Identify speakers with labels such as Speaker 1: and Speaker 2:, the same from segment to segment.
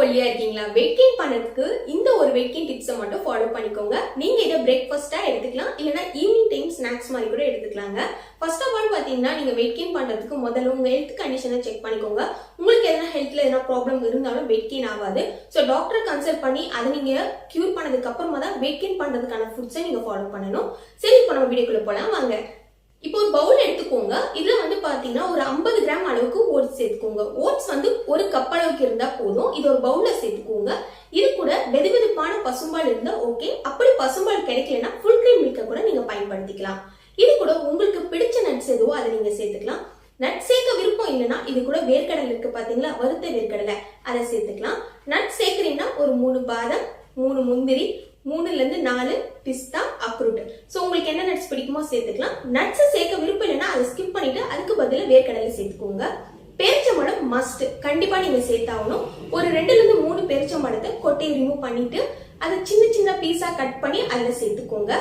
Speaker 1: ஒல்லியா இருக்கீங்களா? Weight gain பண்ணதுக்கு இந்த ஒரு வெயிட் கெயின் டிப்ஸை மட்டும் ஃபாலோ பண்ணிக்கோங்க. நீங்க இதை பிரேக்ஃபாஸ்டா எடுத்துக்கலாம். இல்லைன்னா ஈவினிங் டைம் ஸ்நாக்ஸ் மாதிரி கூட எடுத்துக்கலாங்க. ஃபர்ஸ்ட் ஆஃப் ஆல் பாத்தீங்கன்னா நீங்க வெயிட் கெயின் பண்றதுக்கு முதல்ல உங்க ஹெல்த் கண்டிஷனை செக் பண்ணிக்கோங்க. உங்களுக்கு எதனா ஹெல்த்ல எதனா ப்ராப்ளம் இருந்தாலும் வெயிட் கெயின் ஆகாது. ஸோ டாக்டரை கன்சல்ட் பண்ணி அதை நீங்க கியூர் பண்ணதுக்கு அப்புறமா தான் வெயிட் கெயின் பண்றதுக்கான ஃபுட்ஸை நீங்க ஃபாலோ பண்ணணும். சரி இப்போ நம்ம வீடியோக்குள்ள போலாம். வாங்க. இப்போ ஒரு பவுல் எடுத்துக்கோங்க. இதுல வந்து பாத்தீங்கன்னா ஒரு ஐம்பது அளவுக்கு ஓட்ஸ் சேர்த்துக்கோங்க. ஓட்ஸ் வந்து ஒரு கப் அளவுக்கு இருந்தா போதும். இது ஒரு பவுல்ல சேர்த்துக்கோங்க. இது கூட வெதுவெதுப்பான பசும்பால் இருந்தா ஓகே அப்படி பசும்பால் கிடைக்கலன்னா ஃபுல் கிரீம் மில்க கூட நீங்க பயன்படுத்திக்கலாம். இது கூட உங்களுக்கு பிடிச்ச நட்ஸ் எதுவோ அதை நீங்க சேர்த்துக்கலாம். நட் சேர்க்க விருப்பம் இல்லைன்னா இது கூட வேர்க்கடலை இருக்கு பாத்தீங்களா? வறுத்த வேர்க்கடலை. அதை சேர்த்துக்கலாம். நட் சேர்க்குறீங்கன்னா ஒரு மூணு பாதம் மூணு முந்திரி மூணுல இருந்து நாலு பிஸ்தா அக்ரூட் ஸோ உங்களுக்கு என்ன நட்ஸ் சேர்த்துக்கலாம். நட்ஸ் சேர்க்க விருப்பம் இல்லைன்னா அதை ஸ்கிப் பண்ணிட்டு அதுக்கு பதிலா வேர்க்கடலை சேர்த்துக்கோங்க. பேரிச்சம்பழம் மஸ்ட் கண்டிப்பா நீங்க சேர்த்தாகணும். ஒரு ரெண்டுல இருந்து மூணு பேரிச்சம்பழத்தை கொட்டையை ரிமூவ் பண்ணிட்டு அதை சின்ன சின்ன பீஸா கட் பண்ணி அதுல சேர்த்துக்கோங்க.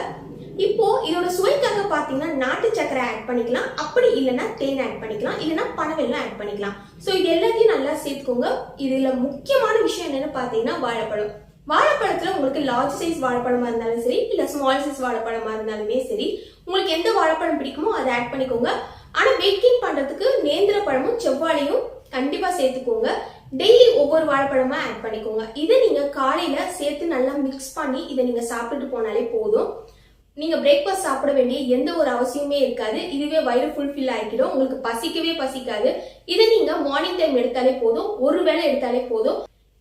Speaker 1: இப்போ இதோட சுவைக்காக பாத்தீங்கன்னா நாட்டு சக்கரை ஆட் பண்ணிக்கலாம். அப்படி இல்லைன்னா தேன் ஆட் பண்ணிக்கலாம். இல்லைன்னா பனவெல்லாம் ஆட் பண்ணிக்கலாம். ஸோ இது எல்லாத்தையும் நல்லா சேர்த்துக்கோங்க. இதுல முக்கியமான விஷயம் என்னன்னு பாத்தீங்கன்னா வாழைப்பழம். வாழைப்பழத்துல உங்களுக்கு லார்ஜ் சைஸ் வாழைப்பழமா இருந்தாலும் சரி இல்ல ஸ்மால் சைஸ் வாழைப்பழமா இருந்தாலுமே சரி உங்களுக்கு எந்த வாழைப்பழம் பிடிக்குமோ அதை ஆட் பண்ணிக்கோங்க. ஆனா வெயிட் கெயின் பண்றதுக்கு நேந்திர பழமும் செவ்வாழையும் கண்டிப்பா சேர்த்துக்கோங்க. டெய்லி ஒவ்வொரு வாழைப்பழமா ஆட் பண்ணிக்கோங்க. இதை நீங்க காலையில சேர்த்து நல்லா மிக்ஸ் பண்ணி இதை நீங்க சாப்பிட்டுட்டு போனாலே போதும். நீங்க பிரேக்ஃபாஸ்ட் சாப்பிட வேண்டிய எந்த ஒரு அவசியமே இருக்காது. இதுவே வயிறு ஃபுல்ஃபில் ஆகிடும் உங்களுக்கு பசிக்கவே பசிக்காது. இதை நீங்க மார்னிங் டைம் எடுத்தாலே போதும். ஒரு வேளை எடுத்தாலே போதும்.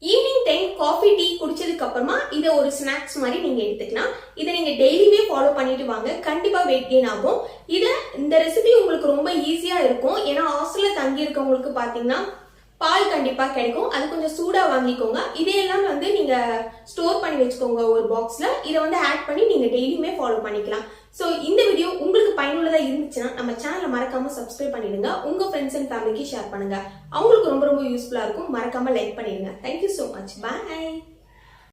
Speaker 1: ஈவினிங் டைம் காஃபி டீ குடிச்சதுக்கு அப்புறமா இதை ஒரு ஸ்நாக்ஸ் மாதிரி நீங்க எடுத்துக்கலாம். இதை நீங்க டெய்லியுமே ஃபாலோ பண்ணிட்டு வாங்க. கண்டிப்பா வெயிட் கெயின் ஆகும். இதை இந்த ரெசிபி உங்களுக்கு ரொம்ப ஈஸியா இருக்கும். ஏன்னா ஹாஸ்டல்ல தங்கி இருக்கவங்களுக்கு பாத்தீங்கன்னா பால் கண்டிப்பா கிடைக்கும். அது கொஞ்சம் சூடா வாங்கிக்கோங்க. இதையெல்லாம் வந்து நீங்க ஸ்டோர் பண்ணி வச்சுக்கோங்க ஒரு பாக்ஸ்ல இதை வந்து ஆட் பண்ணி நீங்க டெய்லியுமே ஃபாலோ பண்ணிக்கலாம். ஸோ இந்த வீடியோ உங்களுக்கு பயனுள்ளதாக இருந்துச்சுன்னா நம்ம சேனலை மறக்காம சப்ஸ்கிரைப் பண்ணிடுங்க. உங்க ஃப்ரெண்ட்ஸ் அண்ட் ஃபேமிலிக்கு ஷேர் பண்ணுங்க. அவங்களுக்கு ரொம்ப ரொம்ப யூஸ்ஃபுல்லா இருக்கும். மறக்காம லைக் பண்ணிடுங்க. Thank you so much bye